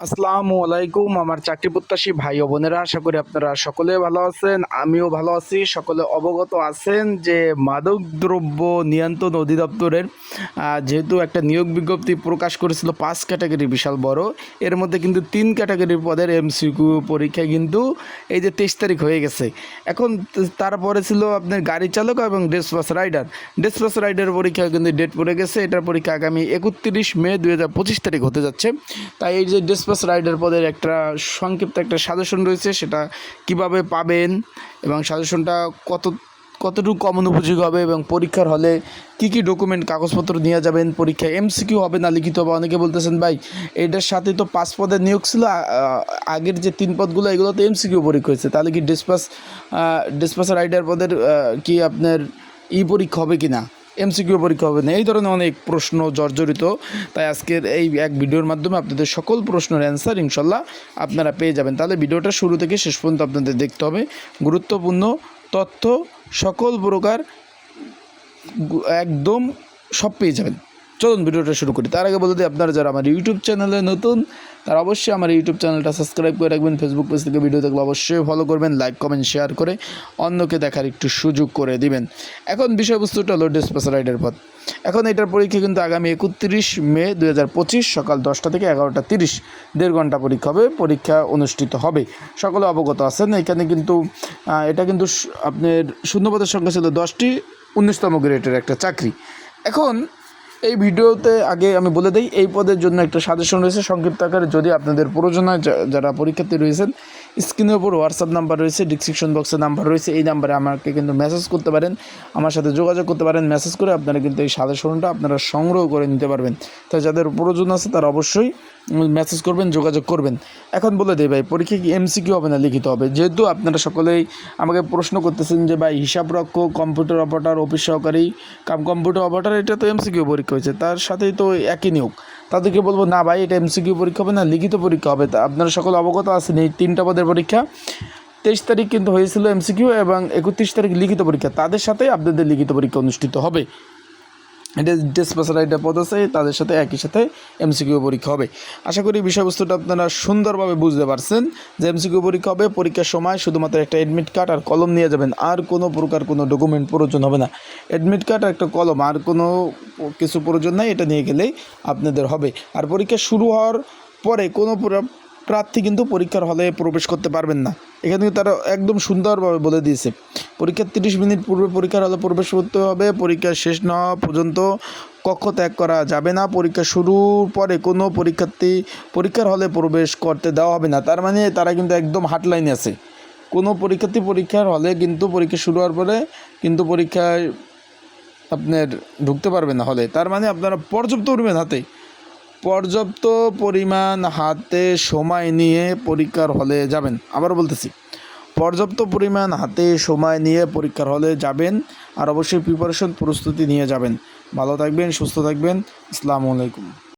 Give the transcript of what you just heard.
আসসালামু আলাইকুম, আমার চাকরি প্রত্যাশী ভাই ও বোনেরা, আশা করি আপনারা সকলে ভালো আছেন, আমিও ভালো আছি, সকলে অবগত আছেন যে মাদক দ্রব্য নিয়ন্ত্রণ অধিদপ্তরের যেহেতু একটা নিয়োগ বিজ্ঞপ্তি প্রকাশ করেছিল পাঁচ ক্যাটাগরি বিশাল বড়, এর মধ্যে কিন্তু তিন ক্যাটাগরির পদের এমসিকিউ পরীক্ষা কিন্তু এই যে তেইশ তারিখ হয়ে গেছে। এখন তারপরে ছিল আপনার গাড়ি চালক এবং ডেসপাস রাইডার। ডেসপাস রাইডার পরীক্ষা কিন্তু ডেট পড়ে গেছে, এটার পরীক্ষা আগামী একত্রিশ মে দুই হাজার পঁচিশ তারিখ হতে যাচ্ছে। তাই এই যে ডেসপাস রাইডার পদের একটা সংক্ষিপ্ত একটা সাজেশন রয়েছে, সেটা কীভাবে পাবেন এবং সাজেশনটা কত, কতটুকু কমন উপযোগী হবে এবং পরীক্ষার হলে কি কি ডকুমেন্ট কাগজপত্র নিয়ে যাবেন, পরীক্ষায় এমসিকিউ হবে না লিখিত হবে, অনেকে বলতেছেন, ভাই, এটার সাথে তো পাঁচ পদের নিয়োগ ছিল আগের যে তিন পদগুলো এগুলো তো এমসিকিউ পরীক্ষা হয়েছে, তাহলে কি ডিসপাস ডিসপাস রাইডার পদের কি আপনার ই পরীক্ষা হবে কি না এমসিকিউ পরীক্ষা হবে না। এই ধরনের অনেক প্রশ্ন জর্জরিত। তাই আজকের এই এক ভিডিওর মাধ্যমে আপনাদের সকল প্রশ্নের অ্যান্সার ইনশাল্লাহ আপনারা পেয়ে যাবেন। তাহলে ভিডিওটা শুরু থেকে শেষ পর্যন্ত আপনাদের দেখতে হবে। গুরুত্বপূর্ণ তথ্য সকল প্রকার একদম সব পেয়ে যাবেন। চলুন ভিডিওটা শুরু করি। তার আগে বলে দিই, আপনারা যারা আমার ইউটিউব চ্যানেলে নতুন তারা অবশ্যই আমার ইউটিউব চ্যানেলটা সাবস্ক্রাইব করে রাখবেন ফেসবুক পেজ থেকে ভিডিও দেখলে অবশ্যই ফলো করবেন লাইক কমেন্ট শেয়ার করে অন্যকে দেখার একটু সুযোগ করে দিবেন। এখন বিষয়বস্তুটা হলো ডিসপেস রাইডের পথ। এখন এটার পরীক্ষা কিন্তু আগামী একত্রিশ মে দু হাজার পঁচিশ সকাল দশটা থেকে এগারোটা তিরিশ, দেড় ঘণ্টা পরীক্ষা হবে, পরীক্ষা অনুষ্ঠিত হবে। সকলে অবগত আছেন, এখানে কিন্তু এটা কিন্তু আপনার শূন্যপদের সংখ্যা ছিল দশটি, উনিশতম গ্রেডের একটা চাকরি। এখন এই ভিডিওতে আগে আমি বলে দিই, এই পদের জন্য একটা সাজেশন রয়েছে। সংক্ষিপ্ত আকারে যদি আপনাদের প্রয়োজন হয় যারা পরীক্ষার্থী রয়েছেন স্ক্রিনের উপর হোয়াটসঅ্যাপ নাম্বার রয়েছে ডিসক্রিপশন বক্সে নাম্বার রয়েছে, এই নাম্বারে আমাকে কিন্তু মেসেজ করতে পারেন। আমার সাথে যোগাযোগ করতে পারেন মেসেজ করে আপনারা কিন্তু এই সাজেশনটা আপনারা সংগ্রহ করে নিতে পারবেন। তাই যাদের প্রয়োজন আছে তারা অবশ্যই মেসেজ করবেন, যোগাযোগ করবেন। এখন বলে দেই ভাই, পরীক্ষা কি এমসিকিউ হবে না লিখিত হবে? যেহেতু আপনারা সকলেই আমাকে প্রশ্ন করতেছেন যে ভাই, হিসাব রক্ষক কম্পিউটার অপারেটর অফিস সহকারী, কাম কম্পিউটার অপারেটর এটা তো এমসিকিউ পরীক্ষা হয়েছে, তার সাথেই তো একই নিয়োগ। তাদেরকে বলব, না ভাই, এটা এমসিকিউ পরীক্ষা হবে না, লিখিত পরীক্ষা হবে। তা আপনারা সকল অবগত আছেন, এই তিনটা পদের পরীক্ষা। তেইশ তারিখ কিন্তু হয়েছিল এমসিকিউ এবং একত্রিশ তারিখ লিখিত পরীক্ষা। তাদের সাথে আপনাদের লিখিত পরীক্ষা অনুষ্ঠিত হবে। এটা ডিসপেসার এটা পদ আছে, তাদের সাথে একই সাথে এমসিকিউ পরীক্ষা হবে। আশা করি বিষয়বস্তুটা আপনারা সুন্দরভাবে বুঝতে পারছেন যে এমসিকিউ পরীক্ষা হবে। পরীক্ষার সময় শুধুমাত্র একটা অ্যাডমিট কার্ড আর কলম নিয়ে যাবেন। আর কোনো প্রকার কোনো ডকুমেন্ট প্রয়োজন হবে না। অ্যাডমিট কার্ড আর একটা কলম, আর কোনো কিছু প্রয়োজন নাই, এটা নিয়ে গেলেই আপনাদের হবে। আর পরীক্ষা শুরু হওয়ার পরে কোনো প্রার্থী কিন্তু পরীক্ষার হলে প্রবেশ করতে পারবেন না। এখানে কিন্তু তারা একদম সুন্দরভাবে বলে দিয়েছে। পরীক্ষার তিরিশ মিনিট পূর্বে পরীক্ষার হলে প্রবেশ করতে হবে। পরীক্ষা শেষ না হওয়া পর্যন্ত কক্ষ ত্যাগ করা যাবে না। পরীক্ষা শুরুর পরে কোনো পরীক্ষার্থী পরীক্ষার হলে প্রবেশ করতে দেওয়া হবে না। তার মানে তারা কিন্তু একদম হাটলাইনে আছে। কোনো পরীক্ষার্থী পরীক্ষার হলে কিন্তু পরীক্ষা শুরু হওয়ার পরে কিন্তু পরীক্ষায় আপনার ঢুকতে পারবেন না হলে। তার মানে আপনারা পর্যাপ্ত উঠবেন হাতে পর্যাপ্ত পরিমাণ হাতে সময় নিয়ে পরীক্ষার হলে যাবেন। আবার বলতেছি, পর্যাপ্ত পরিমাণ হাতে সময় নিয়ে পরীক্ষার হলে যাবেন আর অবশ্যই প্রিপারেশন প্রস্তুতি নিয়ে যাবেন। ভালো থাকবেন, সুস্থ থাকবেন। আসসালামু আলাইকুম।